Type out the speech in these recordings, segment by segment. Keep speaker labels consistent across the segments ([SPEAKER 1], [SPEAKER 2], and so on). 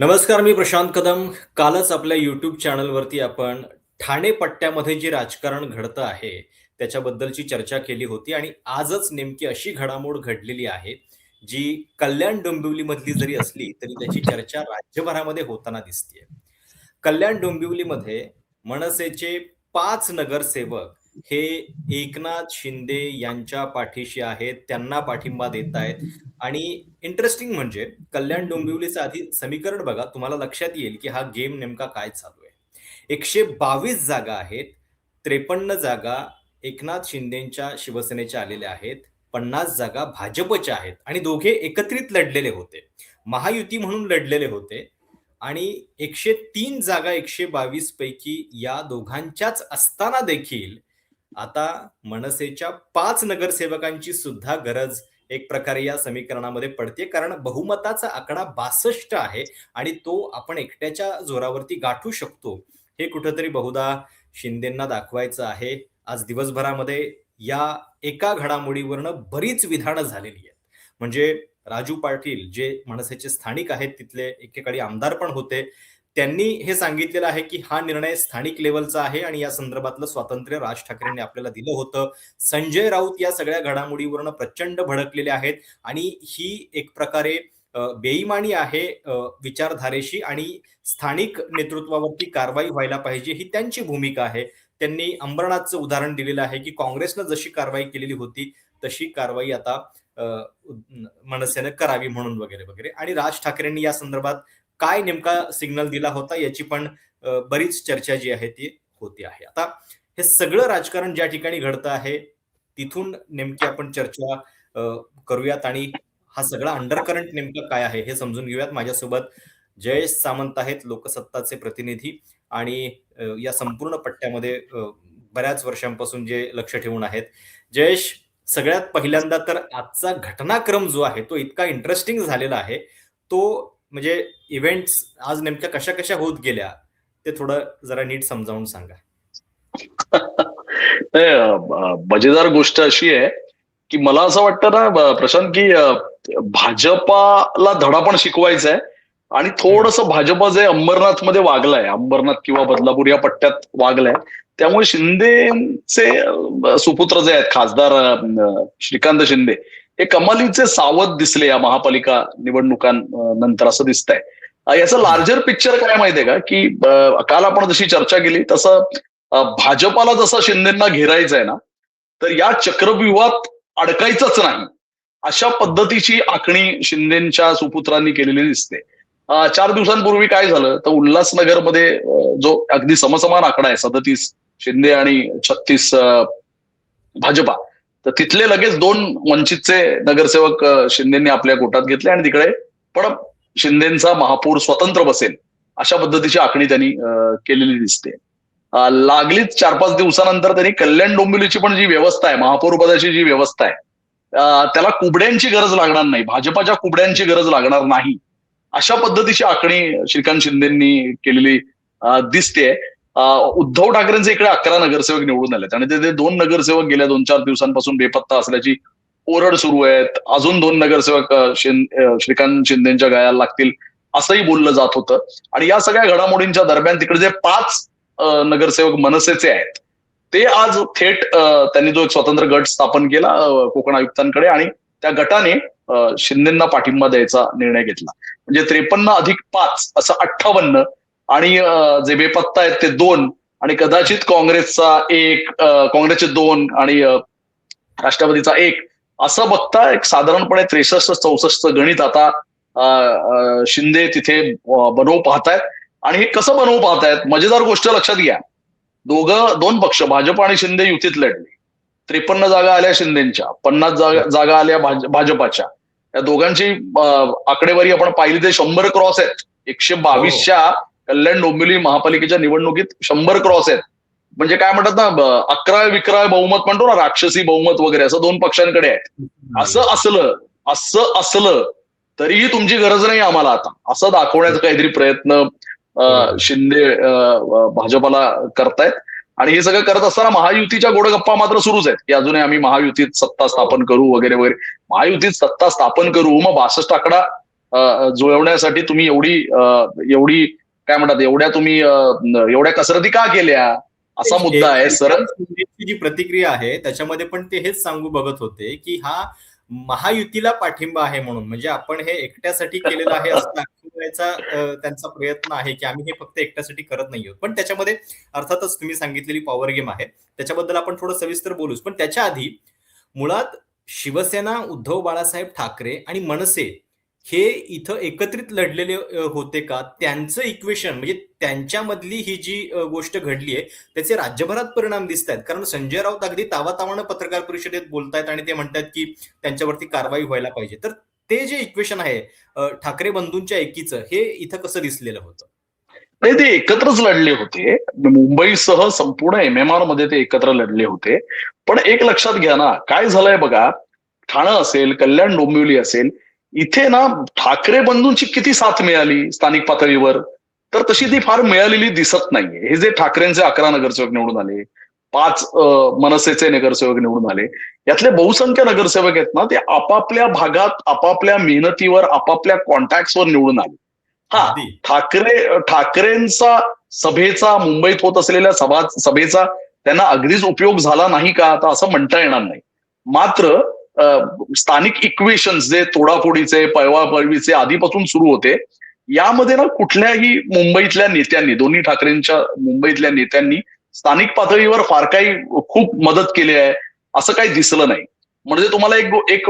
[SPEAKER 1] नमस्कार मी प्रशांत कदम. कालच आपल्या युट्यूब चॅनलवरती आपण ठाणे पट्ट्यामध्ये जे राजकारण घडतं आहे त्याच्याबद्दलची चर्चा केली होती आणि आजच नेमकी अशी घडामोड घडलेली आहे जी कल्याण डोंबिवलीमधली जरी असली तरी त्याची चर्चा राज्यभरामध्ये होताना दिसते कल्याण डोंबिवलीमध्ये मनसेचे पाच नगरसेवक हे एकनाथ शिंदे यांच्या पाठीशी आहेत त्यांना पाठिंबा देत आहेत. आणि इंटरेस्टिंग म्हणजे कल्याण डोंबिवलीचं आधी समीकरण बघा तुम्हाला लक्षात येईल की हा गेम नेमका काय चालू आहे. एकशे बावीस जागा आहेत त्रेपन्न जागा एकनाथ शिंदेच्या शिवसेनेच्या आलेल्या आहेत पन्नास जागा भाजपच्या आहेत आणि दोघे एकत्रित लढलेले होते. महायुती म्हणून लढलेले होते. आणि एकशे तीन जागा एकशे बावीस पैकी या दोघांच्याच असताना देखील आता मनसेच्या पाच नगरसेवकांची सुद्धा गरज एक प्रकारे या समीकरणामध्ये पडते. कारण बहुमताचा आकडा बासष्ट आहे आणि तो आपण एकट्याच्या जोरावरती गाठू शकतो. हे कुठंतरी बहुधा शिंदेना दाखवायचं आहे. आज दिवसभरामध्ये या एका घडामोडीवरनं बरीच विधानं झालेली आहेत. म्हणजे राजू पाटील जे मनसेचे स्थानिक आहेत तिथले एकेकाळी आमदार पण होते. त्यांनी हे सांगितलेलं आहे की हा निर्णय स्थानिक लेवलचा आहे आणि या संदर्भातलं स्वातंत्र्य राज ठाकरेंनी आपल्याला दिलं होतं. संजय राऊत या सगळ्या घडामोडीवरनं प्रचंड भडकलेले आहेत आणि ही एक प्रकारे बेईमानी आहे विचारधारेशी आणि स्थानिक नेतृत्वावरती कारवाई व्हायला पाहिजे ही त्यांची भूमिका आहे. त्यांनी अंबरनाथचं उदाहरण दिलेलं आहे की काँग्रेसनं जशी कारवाई केलेली होती तशी कारवाई आता मनसेनं करावी म्हणून वगैरे वगैरे. आणि राज ठाकरेंनी या संदर्भात काय नेमका सिग्नल दिला होता याची पण बरीच चर्चा जी आहे ती होती आहे. आता हे सगळं राजकारण ज्या ठिकाणी घडतं आहे तिथून नेमकी आपण चर्चा करूयात आणि हा सगळा अंडरकरंट नेमकं काय आहे हे समजून घेऊयात. माझ्यासोबत जयेश सामंत आहेत लोकसत्ताचे प्रतिनिधी आणि या संपूर्ण पट्ट्यामध्ये बऱ्याच वर्षांपासून जे लक्ष ठेवून आहेत. जयेश सगळ्यात पहिल्यांदा तर आजचा घटनाक्रम जो आहे तो इतका इंटरेस्टिंग झालेला आहे. तो म्हणजे इव्हेंट्स आज नेमक्या कशा कशा होत गेल्या ते थोडं जरा नीट समजावून सांगा.
[SPEAKER 2] मजेदार गोष्ट अशी आहे की मला असं वाटतं ना प्रशांत की भाजपाला धडा पण शिकवायचा आहे आणि थोडस भाजपा जे अंबरनाथमध्ये वागलाय अंबरनाथ किंवा बदलापूर या पट्ट्यात वागलाय त्यामुळे शिंदेचे सुपुत्र जे आहेत खासदार श्रीकांत शिंदे हे कमालीचे सावध दिसले या महापालिका निवडणुकांनंतर असं दिसतंय. याचं लार्जर पिक्चर काय माहितीये का? की काल आपण जशी चर्चा केली तसं भाजपाला जसं शिंदेना घेरायचं आहे ना तर या चक्रव्यूहात अडकायचंच नाही. अशा पद्धतीची आखणी शिंदेच्या सुपुत्रांनी केलेली दिसते. चार दिवसांपूर्वी काय झालं? तर उल्हासनगरमध्ये जो अगदी समसमान आकडा आहे सदतीस शिंदे आणि छत्तीस भाजपा तर तिथले लगेच दोन वंचितचे नगरसेवक शिंदेनी आपल्या गोटात घेतले आणि तिकडे पण शिंदेचा महापौर स्वतंत्र बसेल अशा पद्धतीची आखणी त्यांनी केलेली दिसते. लागलीच चार पाच दिवसानंतर त्यांनी कल्याण डोंबिवलीची पण जी व्यवस्था आहे महापौर पदाची जी व्यवस्था आहे त्याला कुबड्यांची गरज लागणार नाही भाजपाच्या कुबड्यांची गरज लागणार नाही अशा पद्धतीची आखणी श्रीकांत शिंदेनी केलेली दिसते उद्धव ठाकरेंचे इकडे अकरा नगरसेवक निवडून आलेत. आणि ते दोन नगरसेवक गेल्या दोन चार दिवसांपासून बेपत्ता असल्याची ओरड सुरू आहेत. अजून दोन नगरसेवक श्रीकांत शिंदेच्या गळ्याला लागतील असंही बोललं जात होतं. आणि या सगळ्या घडामोडींच्या दरम्यान तिकडे जे पाच नगरसेवक मनसेचे आहेत ते आज थेट त्यांनी जो एक स्वतंत्र गट स्थापन केला कोकण आयुक्तांकडे आणि त्या गटाने शिंदेना पाठिंबा द्यायचा निर्णय घेतला. म्हणजे त्रेपन्न अधिक पाच असं अठ्ठावन्न आणि जे बेपत्ता आहेत ते दोन आणि कदाचित काँग्रेसचा एक काँग्रेसचे दोन आणि राष्ट्रवादीचा एक असं बघता एक साधारणपणे त्रेसष्ट चौसष्ट गणित आता शिंदे तिथे बनवू पाहतायत. आणि हे कसं बनवू पाहतायत? मजेदार गोष्ट लक्षात घ्या. दोघं दोन पक्ष भाजप आणि शिंदे युतीत लढले. त्रेपन्न जागा आल्या शिंदेच्या पन्नास जागा जागा आल्या भाजपाच्या. या दोघांची आकडेवारी आपण पाहिली ते शंभर क्रॉस आहेत. एकशे बावीसच्या कल्याण डोंबिवली महापालिकेच्या निवडणुकीत शंभर क्रॉस आहेत. म्हणजे काय म्हणतात ना अकरा विक्राय बहुमत म्हणतो ना राक्षसी बहुमत वगैरे असं दोन पक्षांकडे आहे. असं असलं असं असलं तरीही तुमची गरज नाही आम्हाला आता. असं दाखवण्याचा काहीतरी प्रयत्न शिंदे भाजपाला करतायत. आणि हे सगळं करत असताना महायुतीच्या गोडगप्पा मात्र सुरूच आहेत. की अजूनही आम्ही महायुतीत सत्ता स्थापन करू वगैरे वगैरे. महायुतीत सत्ता स्थापन करू. मग बासष्ट आकडा जुळवण्यासाठी तुम्ही एवढी एवढी काय म्हणतात एवढ्या तुम्ही एवढ्या कसरती का केल्या? असा मुद्दा आहे सरळ
[SPEAKER 1] जी प्रतिक्रिया आहे त्याच्यामध्ये पण ते हेच सांगू बघत होते की हा महायुतीला पाठिंबा आहे म्हणून म्हणजे आपण हे एकट्यासाठी केलेलं आहे असं दाखवण्याचा अ, त्यांचा प्रयत्न आहे की आम्ही हे फक्त एकट्यासाठी करत नाही आहोत. पण त्याच्यामध्ये अर्थातच तुम्ही सांगितलेली पॉवर गेम आहे. त्याच्याबद्दल आपण थोडं सविस्तर बोलूच. पण त्याच्या आधी मुळात शिवसेना उद्धव बाळासाहेब ठाकरे आणि मनसे हे इथं एकत्रित लढलेले होते का? त्यांचं इक्वेशन म्हणजे त्यांच्यामधली ही जी गोष्ट घडली आहे त्याचे राज्यभरात परिणाम दिसत आहेत कारण संजय राऊत अगदी तावातावानं पत्रकार परिषदेत बोलतायत आणि ते म्हणतात की त्यांच्यावरती कारवाई व्हायला पाहिजे. तर ते जे इक्वेशन आहे ठाकरे बंधूंच्या एकीचं हे इथं कसं दिसलेलं होतं?
[SPEAKER 2] नाही ते एकत्रच लढले होते. मुंबईसह संपूर्ण एम एमारमध्ये ते एकत्र लढले होते. पण एक लक्षात घ्या ना काय झालंय बघा? ठाणं असेल कल्याण डोंबिवली असेल इथे ना ठाकरे बंधूंची किती साथ मिळाली स्थानिक पातळीवर? तर तशी ती फार मिळालेली दिसत नाहीये. हे जे ठाकरेंचे अकरा नगरसेवक निवडून आले पाच मनसेचे नगरसेवक निवडून आले यातले बहुसंख्य नगरसेवक आहेत ना ते आपापल्या भागात आपापल्या मेहनतीवर आपापल्या कॉन्टॅक्टवर निवडून आले. हा ठाकरे ठाकरेंचा सभेचा मुंबईत होत असलेल्या सभा सभेचा त्यांना अगदीच उपयोग झाला नाही का? आता असं म्हणता येणार नाही. मात्र स्थानिक इक्वेशन्स जे तोडाफोडीचे पळवापळवीचे आधीपासून सुरू होते यामध्ये ना कुठल्याही मुंबईतल्या नेत्यांनी दोन्ही ठाकरेंच्या मुंबईतल्या नेत्यांनी स्थानिक पातळीवर फार काही खूप मदत केली आहे असं काही दिसलं नाही. म्हणजे तुम्हाला एक एक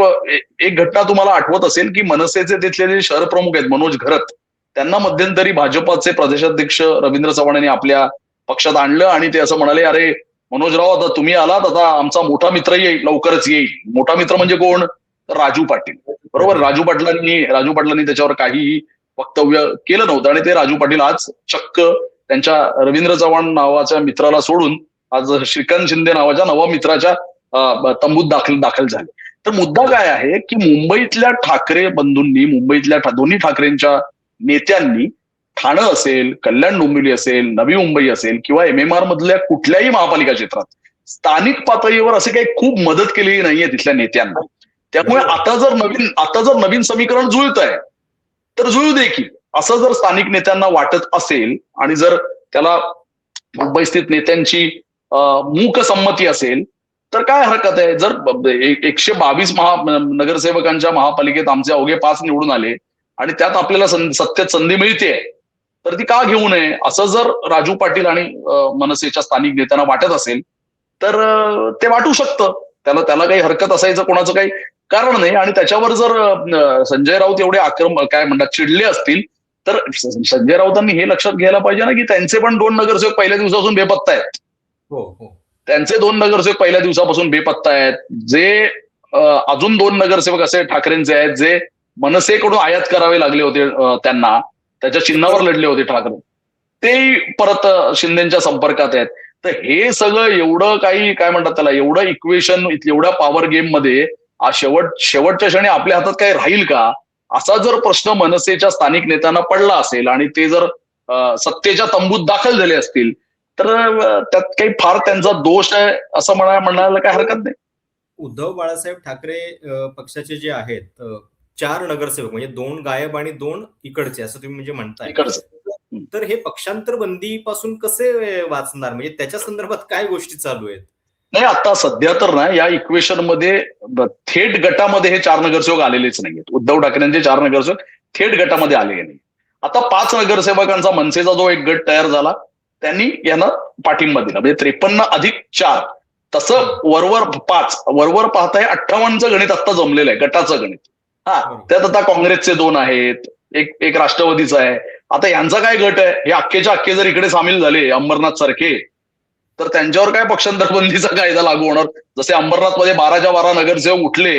[SPEAKER 2] एक घटना तुम्हाला आठवत असेल की मनसेचे तिथले जे शहर प्रमुख आहेत मनोज घरत त्यांना मध्यंतरी भाजपाचे प्रदेशाध्यक्ष रवींद्र चव्हाण यांनी आपल्या पक्षात आणलं आणि ते असं म्हणाले अरे मनोजराव आता तुम्ही आलात आता आमचा मोठा मित्र येईल लवकरच येईल. मोठा मित्र म्हणजे कोण? तर राजू पाटील. बरोबर? राजू पाटलांनी राजू पाटलांनी त्याच्यावर काहीही वक्तव्य केलं नव्हतं आणि ते राजू पाटील आज चक्क त्यांच्या रवींद्र चव्हाण नावाच्या मित्राला सोडून आज श्रीकांत शिंदे नावाच्या नवा मित्राच्या तंबूत दाखल दाखल झाले. तर मुद्दा काय आहे की मुंबईतल्या ठाकरे बंधूंनी मुंबईतल्या दोन्ही ठाकरेंच्या नेत्यांनी ठाणं असेल कल्याण डोंबिवली असेल नवी मुंबई असेल किंवा एमएमआर मधल्या कुठल्याही महापालिका क्षेत्रात स्थानिक पातळीवर असे काही खूप मदत केलेली नाहीये तिथल्या नेत्यांना. त्यामुळे आता जर नवीन आता जर नवीन समीकरण जुळत आहे तर जुळू देखील असं जर स्थानिक नेत्यांना वाटत असेल आणि जर त्याला मुंबई स्थित नेत्यांची मूक संमती असेल तर काय हरकत आहे? जर एकशे बावीस महा नगरसेवकांच्या महापालिकेत आमचे अवघे पाच निवडून आले आणि त्यात आपल्याला सं- सत्तेत संधी मिळते तर ती का घेऊ नये? असं जर राजू पाटील आणि मनसेच्या स्थानिक नेत्यांना वाटत असेल तर ते वाटू शकतं. त्याला त्याला काही हरकत असायचं कोणाचं काही कारण नाही. आणि त्याच्यावर जर संजय राऊत एवढे आक्रम काय म्हणतात चिडले असतील तर संजय राऊतांनी हे लक्षात घ्यायला पाहिजे ना की त्यांचे पण दोन नगरसेवक पहिल्या दिवसापासून बेपत्ता आहेत.
[SPEAKER 1] हो हो.
[SPEAKER 2] त्यांचे दोन नगरसेवक पहिल्या दिवसापासून बेपत्ता आहेत. जे अजून दोन नगरसेवक असे ठाकरेंचे आहेत जे मनसेकडून आयात करावे लागले होते त्यांना. त्याच्या चिन्हावर लढले होते ठाकरे. ते परत शिंदेच्या संपर्कात आहेत. तर हे सगळं एवढं काही काय म्हणतात त्याला एवढं इक्वेशन एवढ्या पॉवर गेममध्ये शेवट शेवटच्या क्षणी आपल्या हातात काही राहील का? असा जर प्रश्न मनसेच्या स्थानिक नेत्यांना पडला असेल आणि ते जर सत्तेच्या तंबूत दाखल झाले असतील तर त्यात काही फार त्यांचा दोष आहे असं म्हणा म्हणायला काही हरकत नाही.
[SPEAKER 1] उद्धव बाळासाहेब ठाकरे पक्षाचे जे आहेत चार नगरसेवक म्हणजे दोन गायब आणि दोन इकडचे असं तुम्ही म्हणजे म्हणताय.
[SPEAKER 2] इकडचं.
[SPEAKER 1] तर हे पक्षांतर बंदी पासून कसे वाचणार? म्हणजे त्याच्या संदर्भात काय गोष्टी चालू आहेत?
[SPEAKER 2] नाही आता सध्या तर ना या इक्वेशनमध्ये थेट गटामध्ये हे चार नगरसेवक आलेलेच नाहीयेत. उद्धव ठाकरेंचे चार नगरसेवक थेट गटामध्ये आलेले नाही आता पाच नगरसेवकांचा मनसेचा जो एक गट तयार झाला त्यांनी यांना पाठिंबा दिला. म्हणजे त्रेपन्न अधिक चार. तसं वरवर पाच. वरवर पाहताय अठ्ठावन्नचं गणित आता जमलेलं आहे गटाचं गणित. हा त्यात आता काँग्रेसचे दोन आहेत एक एक राष्ट्रवादीचा आहे. आता यांचा काय गट आहे? हे अख्खेच्या अख्खे जर इकडे सामील झाले अंबरनाथ सारखे तर त्यांच्यावर काय पक्षांतर बंदीचा कायदा लागू होणार? जसे अंबरनाथमध्ये बाराच्या बारा नगरसेवक उठले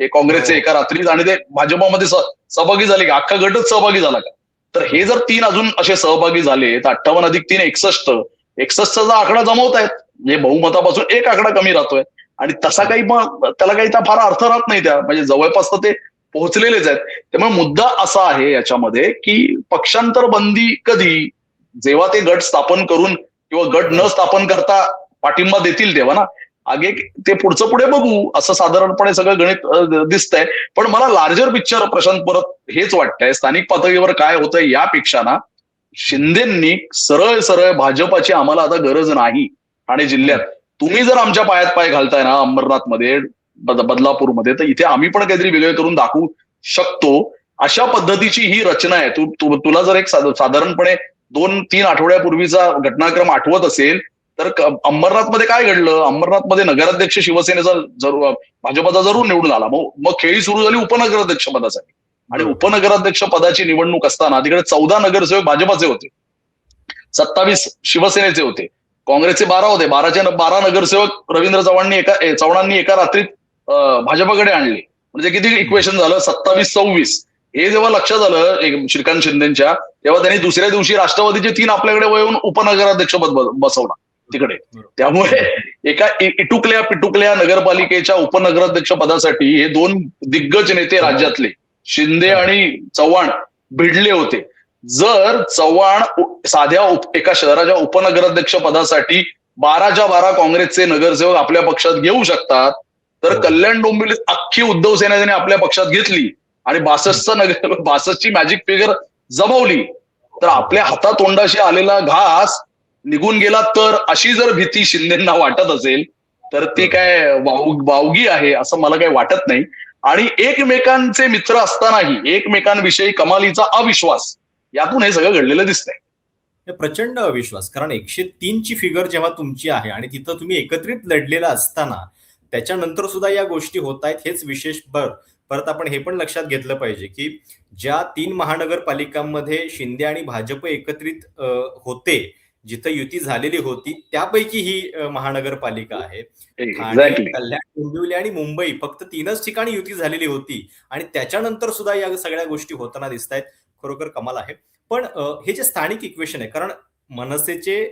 [SPEAKER 2] हे काँग्रेसचे एका रात्रीत आणि ते भाजपामध्ये सहभागी झाले का? अख्खा गटच सहभागी झाला का? तर हे जर तीन अजून असे सहभागी झाले तर अठ्ठावन्न अधिक तीन एकसष्ट एकसष्टचा आकडा जमवतायत म्हणजे बहुमतापासून एक आकडा कमी राहतोय. आणि तसा काही मग त्याला काही त्या फार अर्थ राहत नाही त्या. म्हणजे जवळपास तर ते पोहोचलेलेच आहेत. त्यामुळे मुद्दा असा आहे याच्यामध्ये की पक्षांतर बंदी कधी जेव्हा ते गट स्थापन करून किंवा गट न स्थापन करता पाठिंबा देतील तेव्हा ना? आगे ते पुढचं पुढे बघू असं साधारणपणे सगळं गणित दिसतंय. पण मला लार्जर पिक्चर प्रशांत परत हेच वाटतंय स्थानिक पातळीवर काय होतंय यापेक्षा ना शिंदेंनी सरळ सरळ भाजपाची आम्हाला आता गरज नाही ठाणे जिल्ह्यात. तुम्ही जर आमच्या पायात पाय घालताय ना अंबरनाथमध्ये बदलापूरमध्ये. तर इथे आम्ही पण काहीतरी वेगळे करून दाखवू शकतो. अशा पद्धतीची ही रचना आहे. तू तू- तुला जर एक साध- साधारणपणे दोन तीन आठवड्यापूर्वीचा घटनाक्रम आठवत असेल तर अंबरनाथमध्ये काय घडलं? अंबरनाथमध्ये नगराध्यक्ष शिवसेनेचा जरूर भाजपाचा जरूर निवडून आला. मग मग खेळी सुरू झाली उपनगराध्यक्ष पदासाठी. आणि. उपनगराध्यक्ष पदाची निवडणूक असताना तिकडे चौदा नगरसेवक भाजपाचे होते. सत्तावीस शिवसेनेचे होते. काँग्रेसचे बारा होते. बाराचे न- बारा नगरसेवक रवींद्र चव्हाणांनी एका चव्हाणांनी एका रात्रीत भाजपाकडे आणले. म्हणजे किती इक्वेशन झालं? सत्तावीस सव्वीस. हे जेव्हा लक्षात आलं एक श्रीकांत शिंदेच्या तेव्हा त्यांनी दुसऱ्या दिवशी राष्ट्रवादीचे तीन आपल्याकडे वळवून उपनगराध्यक्ष पद ब- बसवला तिकडे. त्यामुळे एका इटुकल्या पिटुकल्या नगरपालिकेच्या उपनगराध्यक्ष पदासाठी हे दोन दिग्गज नेते राज्यातले शिंदे आणि चव्हाण भिडले होते. जर चव्हाण साध्या उप- एका शहराच्या उपनगराध्यक्ष पदासाठी बाराच्या बारा काँग्रेसचे नगरसेवक आपल्या पक्षात घेऊ शकतात तर
[SPEAKER 1] हो.
[SPEAKER 2] कल्याण डोंबिवलीत अख्खी उद्धव सेना त्यांनी आपल्या पक्षात घेतली आणि बासष्टचा नगर बासष्टची मॅजिक फिगर जमवली. तर आपल्या हातातोंडाशी आलेला घास निघून गेला तर अशी जर भीती शिंदेना वाटत असेल तर ते काय वाव वावगी आहे असं मला काही वाटत नाही. आणि एकमेकांचे मित्र असतानाही एकमेकांविषयी कमालीचा अविश्वास यातून हे सगळं घडलेलं दिसतंय.
[SPEAKER 1] हे प्रचंड अविश्वास कारण एकशे तीनची फिगर जेव्हा तुमची आहे आणि तिथं तुम्ही एकत्रित लढलेला असताना त्याच्यानंतर सुद्धा या गोष्टी होत आहेत हेच विशेष बर परत आपण हे पण लक्षात घेतलं पाहिजे की ज्या तीन महानगरपालिकांमध्ये शिंदे आणि भाजप एकत्रित होते जिथं युती झालेली होती त्यापैकी ही महानगरपालिका आहे. कल्याण डोंबिवली आणि मुंबई फक्त तीनच ठिकाणी युती झालेली होती. आणि त्याच्यानंतर सुद्धा या सगळ्या गोष्टी होताना दिसत आहेत खरोखर कमाल आहे. पण हे जे स्थानिक इक्वेशन आहे कारण मनसेचे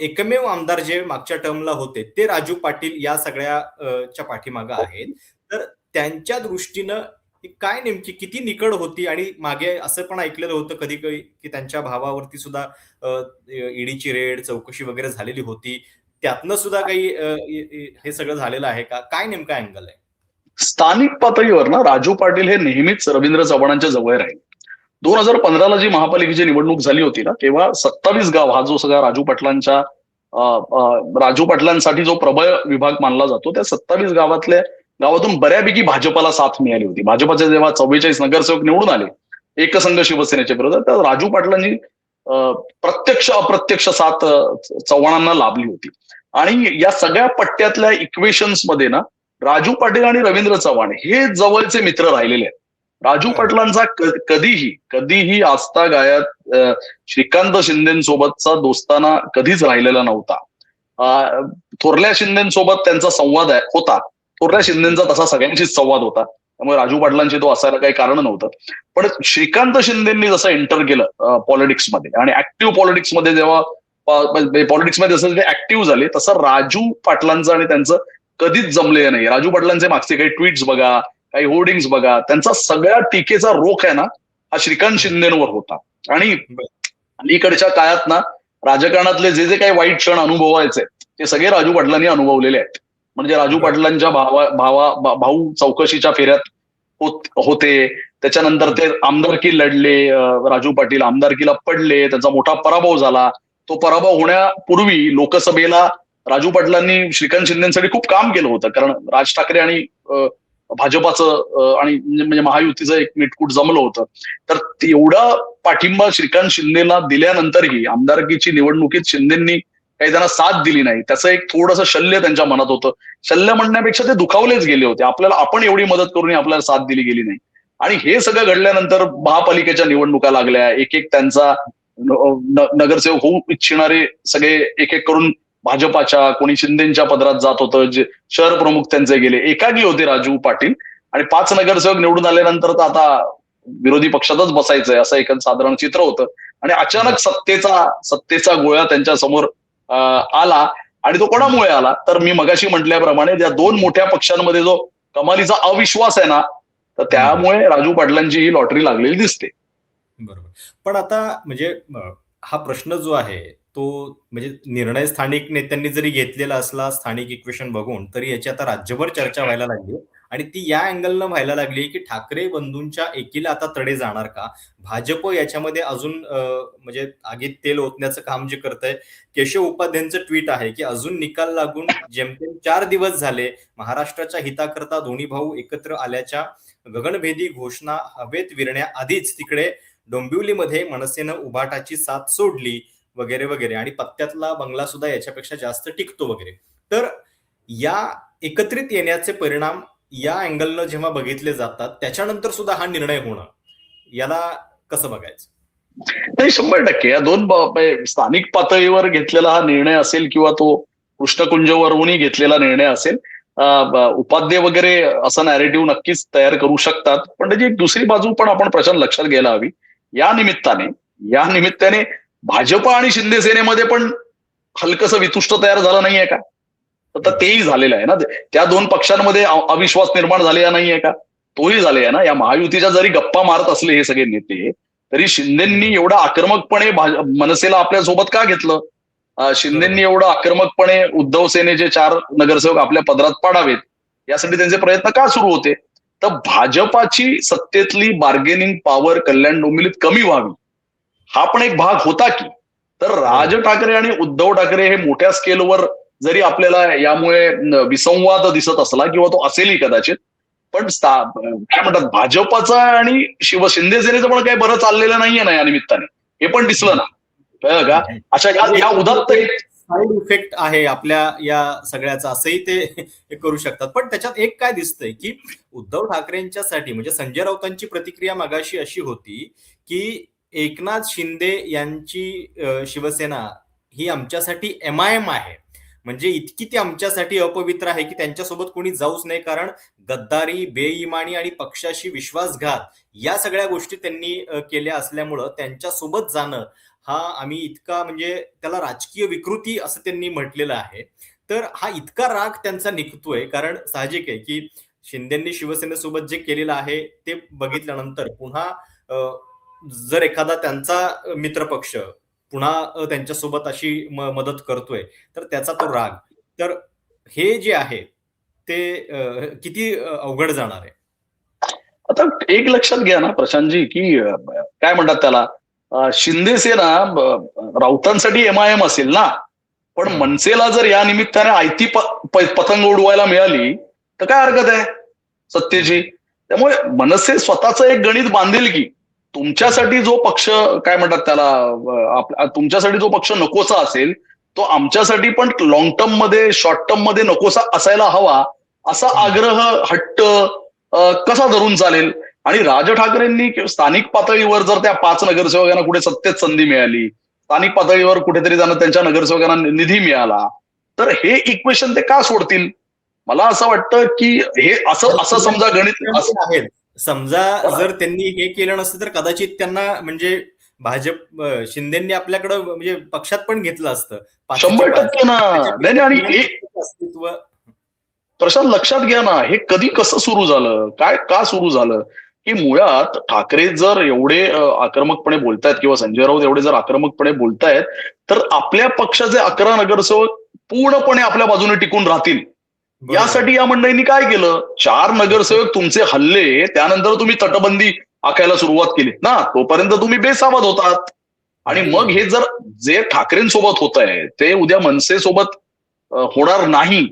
[SPEAKER 1] एकमेव आमदार जे मागच्या टर्मला होते ते राजू पाटील या सगळ्या अ, च्या पाठीमागं आहेत. तर त्यांच्या दृष्टीनं ही काय नेमकी किती निकड होती आणि मागे असं पण ऐकलेलं होतं कधी कधी की त्यांच्या भावावरती सुद्धा ईडीची रेड चौकशी वगैरे झालेली होती. त्यातनं सुद्धा काही हे सगळं झालेलं आहे का? काय नेमका अँगल आहे?
[SPEAKER 2] स्थानिक पातळीवर ना राजू पाटील हे नेहमीच रवींद्र चव्हाणांच्या जवळ राहील. दोन हजार पंधराला जी महापालिकेची निवडणूक झाली होती ना तेव्हा सत्तावीस गाव हा जो सगळा राजू पाटलांच्या राजू पाटलांसाठी जो प्रबळ विभाग मानला जातो त्या सत्तावीस गावातल्या गावातून बऱ्यापैकी भाजपाला साथ मिळाली होती. भाजपाचे जेव्हा चव्वेचाळीस नगरसेवक निवडून आले एकसंघ शिवसेनेच्या विरोधात तर राजू पाटलांनी प्रत्यक्ष अप्रत्यक्ष साथ चव्हाणांना लाभली होती. आणि या सगळ्या पट्ट्यातल्या इक्वेशन्समध्ये ना राजू पाटील आणि रवींद्र चव्हाण हे जवळचे मित्र राहिलेले आहेत. राजू पाटलांचा क- कधीही कधीही आस्था गायत श्रीकांत शिंदेसोबतचा दोस्ताना कधीच राहिलेला नव्हता. थोरल्या शिंदेसोबत त्यांचा संवाद होता. थोरल्या शिंदेचा तसा सगळ्यांशीच संवाद होता. त्यामुळे राजू पाटलांची तो असायला काही कारण नव्हतं. पण श्रीकांत शिंदेंनी जसं एंटर केलं पॉलिटिक्समध्ये आणि ऍक्टिव्ह पॉलिटिक्समध्ये जेव्हा पॉलिटिक्समध्ये जसं ते ऍक्टिव्ह झाले तसं राजू पाटलांचं आणि त्यांचं कधीच जमलेलं नाही. राजू पाटलांचे मागचे काही ट्विट्स बघा काही होर्डिंग्स बघा त्यांचा सगळ्या टीकेचा रोख आहे ना हा श्रीकांत शिंदेवर होता. आणि अलीकडच्या काळात ना राजकारणातले जे जे काही वाईट क्षण अनुभवायचे ते सगळे राजू पाटलांनी अनुभवलेले आहेत. म्हणजे राजू पाटलांच्या भावा भावा भाऊ चौकशीच्या फेऱ्यात होत- होते. त्याच्यानंतर ते आमदारकी लढले राजू पाटील आमदारकीला पडले त्यांचा मोठा पराभव झाला. तो पराभव होण्यापूर्वी लोकसभेला राजू पाटलांनी श्रीकांत शिंदेसाठी खूप काम केलं होतं. कारण राज ठाकरे आणि भाजपाचं आणि म्हणजे-, म्हणजे महायुतीचं एक मिटकूट जमलं होतं. तर एवढा पाठिंबा श्रीकांत शिंदेला दिल्यानंतरही आमदारकीची निवडणुकीत शिंदेंनी काही त्यांना साथ दिली नाही. त्याचं एक थोडंसं शल्य त्यांच्या मनात होतं. शल्य म्हणण्यापेक्षा ते दुखावलेच गेले होते. आपल्याला आपण एवढी मदत करून आपल्याला साथ दिली गेली नाही. आणि हे सगळं घडल्यानंतर महापालिकेच्या निवडणुका लागल्या. एक एक त्यांचा नगरसेवक होऊ इच्छिणारे सगळे एक एक करून भाजपाच्या कोणी शिंदेच्या पदरात जात होतं जे शहर प्रमुख त्यांचे गेले. एकागी होते राजू पाटील. आणि पाच नगरसेवक निवडून आल्यानंतर तर आता विरोधी पक्षातच बसायचंय असं एक साधारण चित्र होतं. आणि अचानक सत्तेचा सत्तेचा गोळा त्यांच्यासमोर आला. आणि तो कोणामुळे आला? तर मी मगाशी म्हटल्याप्रमाणे त्या दोन मोठ्या पक्षांमध्ये जो कमालीचा अविश्वास आहे ना तर त्यामुळे राजू पाटलांची ही लॉटरी लागलेली दिसते.
[SPEAKER 1] बरोबर. पण आता म्हणजे हा प्रश्न जो आहे तो म्हणजे निर्णय स्थानिक नेत्यांनी जरी घेतलेला असला स्थानिक इक्वेशन बघून तरी याची आता राज्यभर चर्चा व्हायला लागली आणि ती या अँगलनं व्हायला लागली की ठाकरे बंधूंच्या एकीला आता तडे जाणार का? भाजप याच्यामध्ये अजून म्हणजे आगीत तेल ओतण्याचं काम जे करत आहे केशव उपाध्यायांचं ट्विट आहे की अजून निकाल लागून जेमतेम चार दिवस झाले महाराष्ट्राच्या हिताकरता दोन्ही भाऊ एकत्र आल्याच्या गगनभेदी घोषणा हवेत विरण्याआधीच तिकडे डोंबिवलीमध्ये मनसेनं उभाटाची साथ सोडली. वगैरे वगैरे. आणि पत्त्यातला बंगला सुद्धा याच्यापेक्षा जास्त टिकतो वगैरे. तर या एकत्रित येण्याचे परिणाम या अँगलनं जेव्हा बघितले जातात त्याच्यानंतर सुद्धा हा निर्णय होणं याला कसं बघायचं?
[SPEAKER 2] नाही शंभर टक्के. या दोन म्हणजे स्थानिक पातळीवर घेतलेला हा निर्णय असेल किंवा तो कृष्णकुंजवरूनही घेतलेला निर्णय असेल उपाध्ये वगैरे असा नॅरेटिव्ह नक्कीच तयार करू शकतात. पण त्याची एक दुसरी बाजू पण आपण प्रचंड लक्षात घ्यायला हवी. या निमित्ताने या निमित्ताने भाजप आणि शिंदे सेनेमध्ये पण हलकसं वितुष्ट तयार झालं नाहीये का? तर तेही झालेलं आहे ना. त्या दोन पक्षांमध्ये अविश्वास निर्माण झालेला नाहीये का? तोही झालेला आहे ना. या महायुतीच्या जरी गप्पा मारत असले हे सगळे नेते तरी शिंदेंनी एवढा आक्रमकपणे मनसेला आपल्यासोबत का घेतलं? शिंदेंनी एवढं आक्रमकपणे उद्धव सेनेचे चार नगरसेवक आपल्या पदरात पाडावेत यासाठी त्यांचे प्रयत्न का सुरू होते? तर भाजपाची सत्तेतली बार्गेनिंग पॉवर कल्याण डोंबिवलीत कमी व्हावी. हा पण एक भाग होता की. तर राज ठाकरे आणि उद्धव ठाकरे हे मोठ्या स्केलवर जरी आपल्याला यामुळे विसंवाद दिसत असला किंवा तो असेलही कदाचित पण काय म्हणतात भाजपचा आणि शिव शिंदे सेनेचं पण काही बरं चाललेलं नाहीये ना या निमित्ताने. हे पण दिसलं ना. का? अशा या उदात्त
[SPEAKER 1] साईड इफेक्ट आहे आपल्या या सगळ्याचा असंही ते करू शकतात. पण त्याच्यात एक काय दिसतंय की उद्धव ठाकरेंच्यासाठी म्हणजे संजय राऊतांची प्रतिक्रिया मगाशी अशी होती की एकनाथ शिंदे यांची शिवसेना ही आमच्यासाठी एम आय एम आहे. म्हणजे इतकी ती आमच्यासाठी अपवित्र आहे की त्यांच्यासोबत कोणी जाऊच नाही कारण गद्दारी बेईमानी आणि पक्षाशी विश्वासघात या सगळ्या गोष्टी त्यांनी केल्या असल्यामुळं त्यांच्यासोबत जाणं हा आम्ही इतका म्हणजे त्याला राजकीय विकृती असं त्यांनी म्हटलेलं आहे. तर हा इतका राग त्यांचा निघतोय कारण साहजिक आहे की शिंदेंनी शिवसेनेसोबत जे केलेलं आहे ते बघितल्यानंतर पुन्हा जर एखादा त्यांचा मित्रपक्ष पुन्हा त्यांच्यासोबत अशी मदत करतोय तर त्याचा तो राग. तर हे जे आहे ते किती अवघड जाणार आहे?
[SPEAKER 2] आता एक लक्षात घ्या ना प्रशांतजी की काय म्हणतात त्याला? अं, शिंदे सेना ब- राऊतांसाठी एम आय एम असेल ना? पण. मनसेला जर या निमित्ताने आयती पतंग उडवायला मिळाली तर काय हरकत आहे? सत्तेची त्यामुळे मनसे स्वतःचं एक गणित बांधेल की तुमच्यासाठी जो पक्ष काय म्हणतात त्याला तुमच्यासाठी जो पक्ष नकोसा असेल तो आमच्यासाठी पण लॉंग टर्ममध्ये शॉर्ट टर्ममध्ये नकोसा असायला हवा असा आग्रह हट्ट कसा धरून चालेल? आणि राज ठाकरेंनी कि- स्थानिक पातळीवर जर त्या पाच नगरसेवकांना कुठे सत्तेत संधी मिळाली स्थानिक पातळीवर कुठेतरी जाणं त्यांच्या नगरसेवकांना निधी मिळाला तर हे इक्वेशन ते का सोडतील? मला असं वाटतं की हे असं असं समजा गणित असं
[SPEAKER 1] आहेत. समजा जर त्यांनी हे केलं नसतं तर कदाचित त्यांना म्हणजे भाजप शिंदेनी आपल्याकडं म्हणजे पक्षात पण घेतलं असतं
[SPEAKER 2] शंभर. टक्के ना नाही आणि हे
[SPEAKER 1] अस्तित्व
[SPEAKER 2] प्रशांत लक्षात घ्या ना हे कधी कसं सुरू झालं काय का सुरू झालं की मुळात ठाकरे जर एवढे आक्रमकपणे बोलतायत किंवा संजय राऊत एवढे जर आक्रमकपणे बोलतायत तर आपल्या पक्षाचे अकरा नगरसेवक पूर्णपणे आपल्या बाजूने टिकून राहतील. यासाठी या मंडळींनी काय केलं? चार नगरसेवक तुमचे हल्ले त्यानंतर तुम्ही तटबंदी आखायला सुरुवात केली. ना तोपर्यंत तुम्ही बेसावध होतात. आणि मग हे जर जे ठाकरेंसोबत होत आहे ते उद्या मनसेसोबत होणार नाही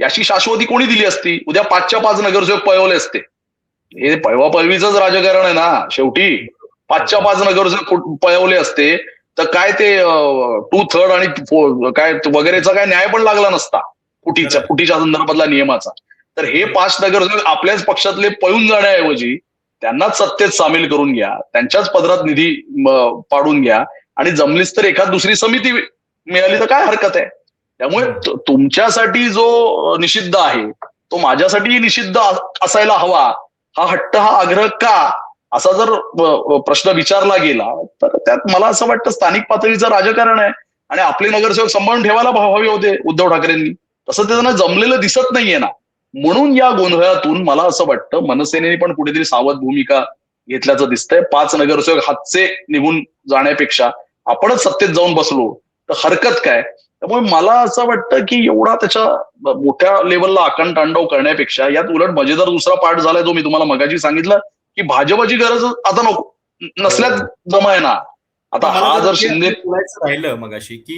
[SPEAKER 2] याची शाश्वती कोणी दिली असती? उद्या पाचच्या पाच नगरसेवक पळवले असते. हे पळवापळवीच राजकारण आहे ना शेवटी. पाचच्या पाच नगरसेवक पळवले असते तर काय ते टू थर्ड आणि काय वगैरेचा काय न्याय पण लागला नसता. फुटीच्या फुटीच्या संदर्भातला नियमाचा. तर हे पाच नगरसेवक आपल्याच पक्षातले पळून जाण्याऐवजी त्यांनाच सत्तेत सामील करून घ्या त्यांच्याच पदरात निधी पाडून घ्या आणि जमलीच तर एखाद दुसरी समिती मिळाली तर काय हरकत आहे? त्यामुळे तुमच्यासाठी जो निषिद्ध आहे तो माझ्यासाठी निषिद्ध असायला हवा. हा हट्ट हा आग्रह का? असा जर प्रश्न विचारला गेला तर त्यात मला असं वाटतं स्थानिक पातळीचं राजकारण आहे आणि आपले नगरसेवक सांभाळून ठेवायला हवे होते उद्धव ठाकरेंनी. तसं ते त्यांना जमलेलं दिसत नाहीये ना. म्हणून या गोंधळातून मला असं वाटतं मनसेने पण कुठेतरी सावध भूमिका घेतल्याचं दिसतंय. पाच नगरसेवक हातचे निघून जाण्यापेक्षा आपणच सत्तेत जाऊन बसलो तर हरकत काय? त्यामुळे मला असं वाटतं की एवढा त्याच्या मोठ्या लेवलला आकण तांडव करण्यापेक्षा यात उलट मजेदार दुसरा पार्ट झालाय जो मी तुम्हाला मगाशी सांगितलं की भाजपाची गरज आता नको नसल्याच जमाय ना आता हा
[SPEAKER 1] जर
[SPEAKER 2] शिंदे
[SPEAKER 1] राहिलं मगाशी की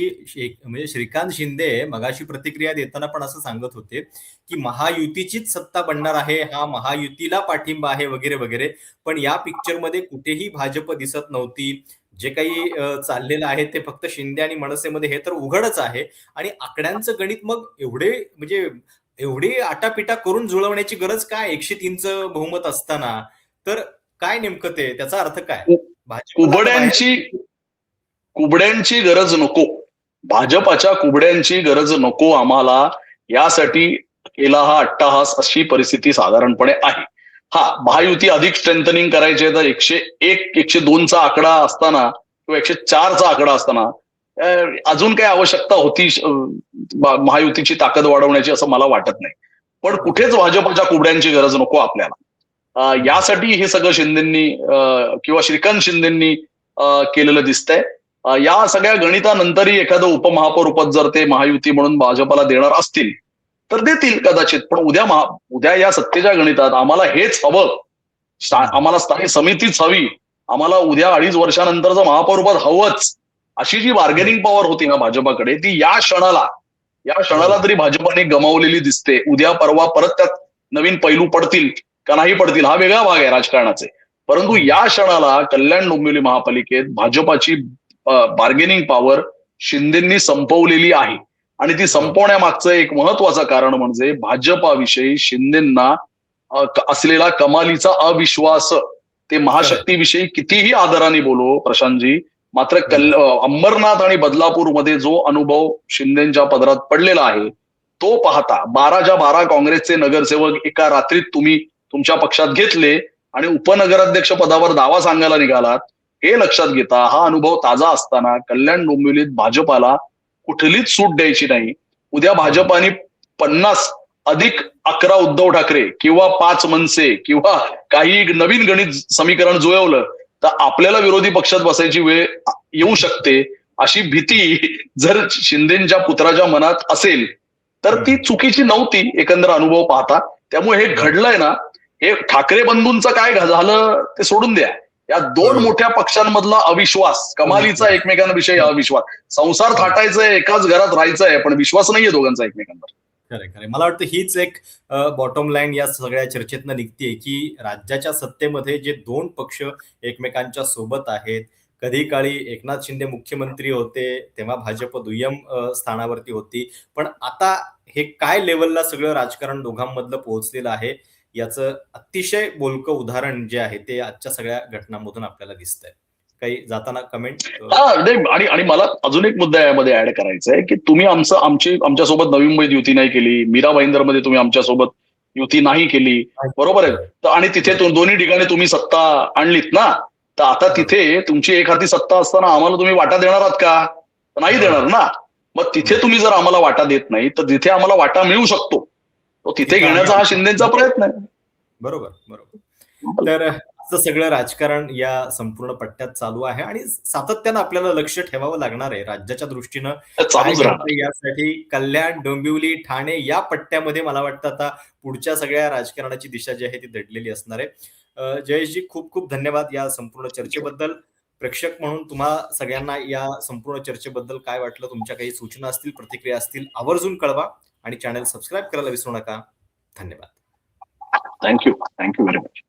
[SPEAKER 1] म्हणजे श्रीकांत शिंदे मगाशी प्रतिक्रिया देताना पण असं सांगत होते की महायुतीचीच सत्ता बनणार आहे हा महायुतीला पाठिंबा आहे वगैरे वगैरे. पण या पिक्चरमध्ये कुठेही भाजप दिसत नव्हती. जे काही चाललेलं आहे ते फक्त शिंदे आणि मनसेमध्ये हे तर उघडच आहे. आणि आकड्यांचं गणित मग एवढे म्हणजे एवढी आटापिटा करून जुळवण्याची गरज काय? एकशे तीनचं बहुमत असताना. तर काय नेमकं ते? त्याचा अर्थ काय?
[SPEAKER 2] कुबड्यांची कुबड्यांची गरज नको. भाजपाच्या कुबड्यांची गरज नको आम्हाला. यासाठी केला हा अट्टाहास अशी परिस्थिती साधारणपणे आहे. हा महायुती अधिक स्ट्रेंथनिंग करायचे तर एकशे एक एकशे दोनचा आकडा असताना किंवा एकशे चारचा आकडा असताना अजून काही आवश्यकता होती महायुतीची ताकद वाढवण्याची असं मला वाटत नाही. पण कुठेच भाजपच्या कुबड्यांची गरज नको आपल्याला. यासाठी हे सगळं शिंदेंनी किंवा श्रीकांत शिंदेंनी केलेलं दिसतंय. या सगळ्या गणितानंतरही एखादं उपमहापौरपद जर ते महायुती म्हणून भाजपाला देणार असतील तर देतील कदाचित. पण उद्या महा उद्या या सत्तेच्या गणितात आम्हाला हेच हवं. आम्हाला स्थानिक समितीच हवी. आम्हाला उद्या अडीच वर्षानंतरचं महापौरपद हवंच. अशी जी बार्गेनिंग पॉवर होती ना भाजपाकडे ती या क्षणाला या क्षणाला तरी भाजपाने गमावलेली दिसते. उद्या परवा परत त्यात नवीन पैलू पडतील. कनाही पडतील? हा वेगळा भाग आहे राजकारणाचे. परंतु या क्षणाला कल्याण डोंबिवली महापालिकेत भाजपाची बार्गेनिंग पॉवर शिंदेंनी संपवलेली आहे. आणि ती संपवण्यामागचं एक महत्वाचं कारण म्हणजे भाजपाविषयी शिंदेंना असलेला कमालीचा अविश्वास. ते महाशक्तीविषयी कितीही आदराने बोलो प्रशांतजी मात्र कल अंबरनाथ आणि बदलापूरमध्ये जो अनुभव शिंदेच्या पदरात पडलेला आहे तो पाहता बाराच्या बारा काँग्रेसचे नगरसेवक एका रात्रीत तुम्ही तुमच्या पक्षात घेतले आणि उपनगराध्यक्ष पदावर दावा सांगायला निघालात हे लक्षात घेता हा अनुभव ताजा असताना कल्याण डोंबिवलीत भाजपाला कुठलीच सूट द्यायची नाही. उद्या भाजपाने पन्नास अधिक अकरा उद्धव ठाकरे किंवा पाच मनसे किंवा काही नवीन गणित समीकरण जुळवलं तर आपल्याला विरोधी पक्षात बसायची वेळ येऊ शकते अशी भीती जर शिंदेच्या पुत्राच्या मनात असेल तर ती चुकीची नव्हती एकंदर अनुभव पाहता. त्यामुळे हे घडलंय ना हे ठाकरे बंधूंचं काय झालं ते सोडून द्या. या दोन. मोठ्या पक्षांमधला अविश्वास कमालीचा एकमेकांविषयी अविश्वास. संसार थाटायचंय एकाच घरात राहायचंय पण विश्वास नाहीये दोघांचा एकमेकांवर.
[SPEAKER 1] खरंय खरंय. मला वाटतं हीच एक बॉटम लाईन या सगळ्या चर्चेतनं निघते की राज्याच्या सत्तेमध्ये जे दोन पक्ष एकमेकांच्या सोबत आहेत कधी काळी एकनाथ शिंदे मुख्यमंत्री होते तेव्हा भाजप दुय्यम स्थानावरती होती. पण आता हे काय लेवलला सगळं राजकारण दोघांमधलं पोहोचलेलं आहे याचं अतिशय बोलकं उदाहरण जे आहे ते आजच्या सगळ्या घटनांमधून आपल्याला दिसतंय. काही जाताना कमेंट
[SPEAKER 2] हा नाही, आणि आणि मला अजून एक मुद्दा यामध्ये ऍड करायचा आहे की तुम्ही आमचं आमची आमच्यासोबत नवी मुंबईत युती नाही केली मीरा भाईंदरमध्ये तुम्ही आमच्यासोबत युती नाही केली बरोबर आहे? तर आणि तिथे दोन्ही ठिकाणी तुम्ही सत्ता आणलीत ना तर आता तिथे तुमची एक हाती सत्ता असताना आम्हाला तुम्ही वाटा देणार आहात का? नाही देणार ना. मग तिथे तुम्ही जर आम्हाला वाटा देत नाही तर तिथे आम्हाला वाटा मिळू शकतो. तो तिथे घेण्याचा हा शिंदेचा प्रयत्न आहे.
[SPEAKER 1] बरोबर बरोबर. तर सगळं राजकारण या संपूर्ण पट्ट्यात चालू आहे आणि सातत्यानं आपल्याला लक्ष ठेवावं लागणार आहे राज्याच्या दृष्टीनं. यासाठी कल्याण डोंबिवली ठाणे या पट्ट्यामध्ये मला वाटतं आता पुढच्या सगळ्या राजकारणाची दिशा जी आहे ती दडलेली असणार आहे. जयेशजी खूप खूप धन्यवाद या संपूर्ण चर्चेबद्दल. प्रेक्षक म्हणून तुम्हा सगळ्यांना या संपूर्ण चर्चेबद्दल काय वाटलं तुमच्या काही सूचना असतील प्रतिक्रिया असतील आवर्जून कळवा. आणि चॅनल सबस्क्राईब करायला विसरू नका. धन्यवाद.
[SPEAKER 2] Thank you thank you very much